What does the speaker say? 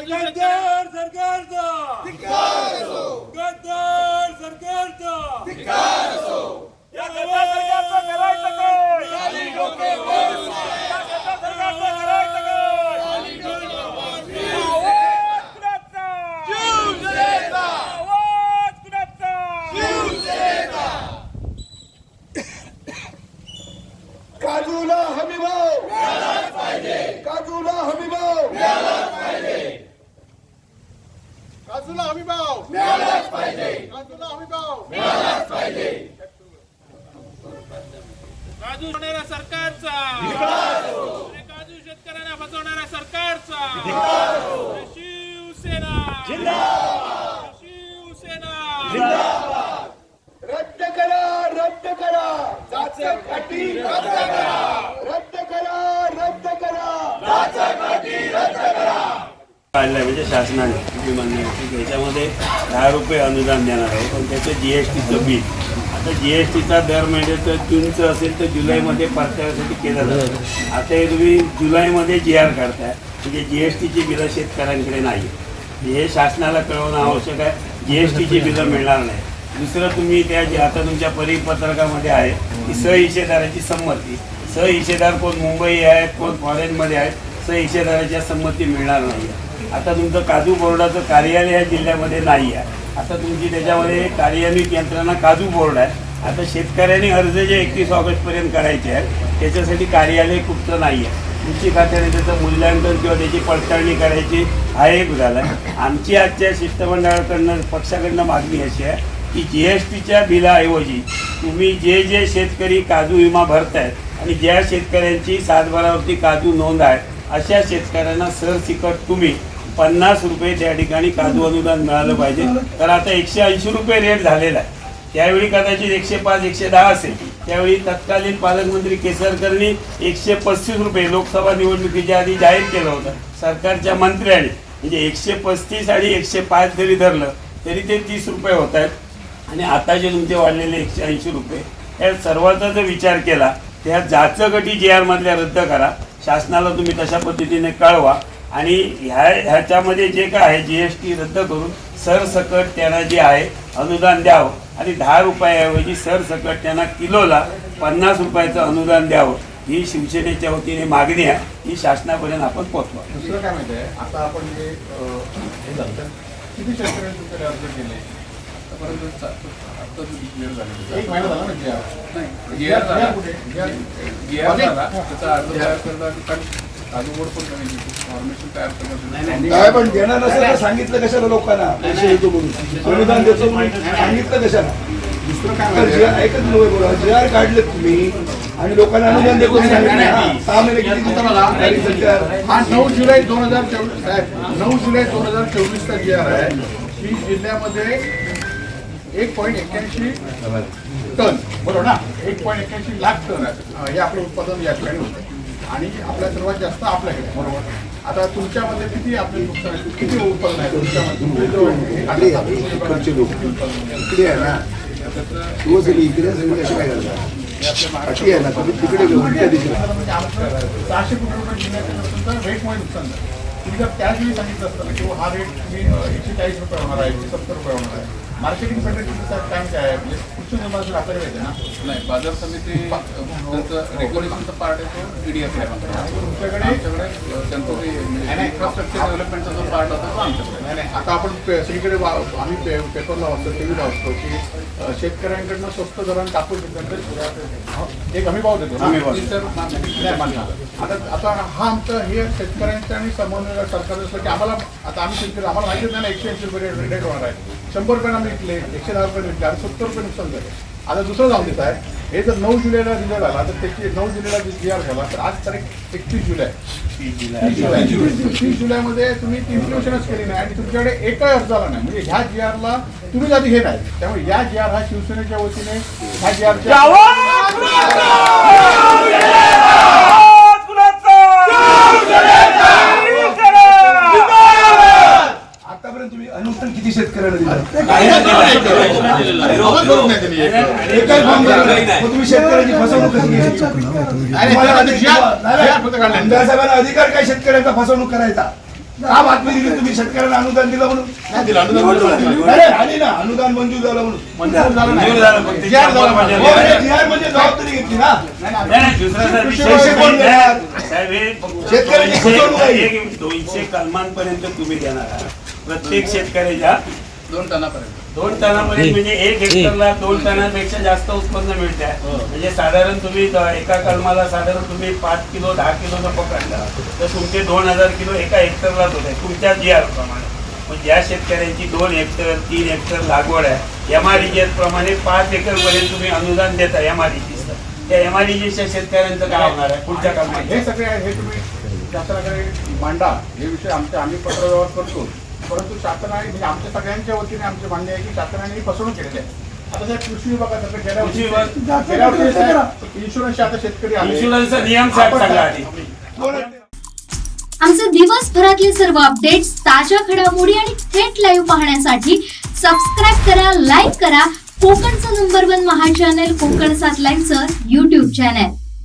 गद्दार सरकारचा गद्दार सरकारचा या गद्दार सरकारचं करायचं काय खाली डोके वर या गद्दार सरकारचं करायचं काय खाली डोके वर आवाज कुणाचा शिवसेनेचा आवाज कुणाचा काजूला हमी भाव काजूला हमी भाव काजूला हमी भाव काजूला हमी भाव काजू बनवणाऱ्या सरकारचा. अरे काजू शेतकऱ्यांना फसवणाऱ्या सरकारचा. अरे शिवसेना. शिवसेना. रद्द करा रद्द करा. जाचकाठी रद्द करा. रद्द करा रद्द करा. काढलंय म्हणजे शासनाने. की त्याच्यामध्ये दहा रुपये अनुदान देणार आहे पण त्याचं जी एस टीचं बिल आता जी एस टीचा दर महिन्याचं जूनचं असेल तर जुलैमध्ये परताव्यासाठी केलं जातं. आता हे तुम्ही जुलैमध्ये जी आर काढताय म्हणजे जी एस टीची बिलं शेतकऱ्यांकडे नाही. हे शासनाला कळवणं आवश्यक आहे. जी एस टीची बिलं मिळणार नाही. दुसरं तुम्ही त्या जे आता तुमच्या परिपत्रकामध्ये आहे की सहिशेदाराची संमती. सहिशेदार कोण मुंबई आहेत कोण फॉरेनमध्ये आहेत सहिशेदाराच्या संमती मिळणार नाही. आता तुमचं काजू बोर्डाचं कार्यालय या जिल्ह्यामध्ये नाही आहे. आता तुमची त्याच्यामध्ये कार्यान्वित यंत्रणा काजू बोर्ड आहे. आता शेतकऱ्यांनी अर्ज जे एकतीस ऑगस्टपर्यंत करायचे आहेत त्याच्यासाठी कार्यालय कुठचं नाही आहे. कृषी खात्याने त्याचं मूल्यांकन किंवा त्याची पडताळणी करायची हा एक झाला आमची आजच्या शिष्टमंडळाकडनं पक्षाकडनं मागणी अशी आहे की जी एस टीच्या बिलाऐवजी तुम्ही जे जे शेतकरी काजू विमा भरतायत आणि ज्या शेतकऱ्यांची सातबारावरती काजू नोंद आहे अशा शेतकऱ्यांना सरसिकट तुम्ही पन्नास रुपये त्या ठिकाणी काजू अनुदान मिळालं पाहिजे. तर आता एकशे ऐंशी रुपये रेट झालेला आहे. त्यावेळी कदाचित एकशे पाच एकशे दहा असेल. त्यावेळी तत्कालीन पालकमंत्री केसरकरनी एकशे पस्तीस रुपये लोकसभा निवडणुकीच्या आधी जाहीर केलं होतं. सरकारच्या मंत्र्यांनी म्हणजे एकशे पस्तीस आणि एकशे पाच जरी धरलं तरी ते तीस रुपये होत आहेत. आणि आता जे तुमचे वाढलेले एकशे ऐंशी रुपये. या सर्वांचा जर विचार केला त्या जाचकटी जी आरमधल्या रद्द करा. शासनाला तुम्ही तशा पद्धतीने कळवा. आणि ह्या ह्याच्यामध्ये जे काय आहे जी एस टी रद्द करून सरसकट त्यांना जे आहे अनुदान द्यावं आणि दहा रुपयाऐवजी सरसकट त्यांना किलोला पन्नास रुपयाचं अनुदान द्यावं ही शिवसेनेच्या वतीने मागणी आहे ही शासनापर्यंत आपण पोचवा दुसरं काय माहिती आहे आता आपण जे हे किती शेतकऱ्यांनी तुमच्याकडे अर्ज केले आतापर्यंत आता झालेलं. एक महिना झाला ना जी आर. जी आर झाला. जी आर- जी आर झाला. त्याचा अर्ज तयार करणं कारण काजू पण फॉर्मेशन तयार काय पण देणार नसेल तर सांगितलं कशाला लोकांना? पैसे देतो म्हणून. अनुदान देतो म्हणून. सांगितलं कशाला? दुसरं काय? ऐकत नव्हे बोला. जे आर काढले तुम्ही आणि लोकांना अनुदान देतो हा, सहा महिने किती हा नऊ जुलै दोन हजार चोवीस साहेब नऊ जुलै दोन हजार चोवीसचा जी आर आहे की जिल्ह्यामध्ये एक पॉईंट एक्क्याऐंशी टन बरोबर ना? एक पॉईंट एक्क्याऐंशी लाख टन आहे. हे आपलं उत्पादन या ठिकाणी होतं. आणि आपल्या सर्वात जास्त आपल्याकडे बरोबर? आता तुमच्यामध्ये किती आपले नुकसान आहे? किती उत्पादन आहे तुमच्यामध्ये? इकडे आहे ना. इकडे असेल मग असे काय अशी आहे ना तुम्ही तिकडे घेऊन त्या दिशेला म्हणजे आमचं सहाशे कोटी रुपये जिल्ह्याच्या तुमचं रेटमुळे नुकसान झालं. तुम्ही जर त्याच वेळी सांगितलं असतं ना की हा रेट तुम्ही एकशे चाळीस रुपये होणार आहे एकशे सत्तर रुपये होणार आहे. मार्केटिंग फेडरेशनचा टाइम काय आहे? म्हणजे नाही बाजार समिती त्यांचं रेग्युलेशनचा पार्ट आहे तो पीडीएफ आहे आमच्याकडे. अ, त्यांचं ते इन्फ्रास्ट्रक्चर डेव्हलपमेंटचा जो पार्ट होता तो आमच्याकडे. नाही आता आपण सगळीकडे आम्ही पेपरला वाचतो टी व्हीला वाचतो की शेतकऱ्यांकडनं स्वस्त दराने कापूस घेतल्यानंतर एक हमी भाव देतो. आता आता हा आमचा हे शेतकऱ्यांचा आणि समन्वय सरकार असलं की आम्हाला आता आम्ही शेतकरी आम्हाला माहितीच नाही एकशे ऐंशी रुपये रेट होणार आहे. शंभर रुपये आम्ही विकले एकशे दहा रुपये विकले आणि सत्तर रुपये नुकसान झाले. आता दुसरं जाऊन देत आहे. हे जर नऊ जुलैला रिझल्ट आला तर त्याची नऊ जुलैला जी आर झाला तर आज तारीख एकतीस जुलै. तीस जुलै. तीस जुलैमध्ये तुम्ही ती इन्फ्लेशनच केली नाही आणि तुमच्याकडे एकही अर्ज आला नाही. म्हणजे ह्या जी आरला तुम्ही आधी हे नाही. त्यामुळे या जी आर हा शिवसेनेच्या वतीने ह्या जी आतापर्यंत तुम्ही अनुदान तुम्ही शेतकऱ्याची फसवणूक अधिकार- आमदार साहेबांना अधिकार काय शेतकऱ्यांचा फसवणूक करायचा? का बातमी दिली तुम्ही? शेतकऱ्यांना अनुदान दिलं म्हणून. अरे आली ना. अनुदान मंजूर झालं म्हणून. मंजूर झालं नाही. मंजूर झालं, पण ते जी आर झाला. म्हणजे नाही. हो, म्हणजे जबाबदारी घेतली ना. शेतकऱ्याची. दोनशे- कलमांपर्यंत तुम्ही देणार आहात. प्रत्येक शेतकऱ्याच्या दोन टनापर्यंत. दोन टनापर्यंत म्हणजे एक हेक्टरला दोन टनापेक्षा जास्त उत्पन्न मिळते. म्हणजे साधारण तुम्ही द- एका कलमाला साधारण तुम्ही पाच किलो दहा किलोचं पकडला तर तुमचे दोन हजार किलो एका हेक्टरलाच होत आहे. तुमच्या जी आर प्रमाणे. मग ज्या शेतकऱ्यांची दोन हेक्टर तीन हेक्टर लागवड आहे एम आर प्रमाणे पाच एकर पर्यंत तुम्ही अनुदान देता एम आर त्या एम आर शेतकऱ्यांचं काय होणार आहे? पुढच्या काळात हे सगळे आहे, हे तुम्ही शासनाकडे मांडा हे विषय आमचे आम्ही पत्रव्यवहार करतो. परंतु शासनाने म्हणजे आमच्या सगळ्यांच्या वतीने आमचे मान्य आहे की शासनाने ही फसवणूक केलेली आहे. आता साहेब कृषी विभागातर्फे गेल्या कृषी वर्षी विभाग- गेल्या वर्षी साहेब इन्शुरन्सचे आता शेतकरी इन्शुरन्सचा नियम साहेब आपण- सांगा आधी कोण आमचे दिवसभरातले सर्व अपडेट्स ताज्या घडामोडी आणि थेट लाईव्ह पाहण्यासाठी सबस्क्राईब करा लाईक करा. कोकणचं नंबर वन महा चॅनल कोकण सात लाईव्हचं युट्यूब चॅनल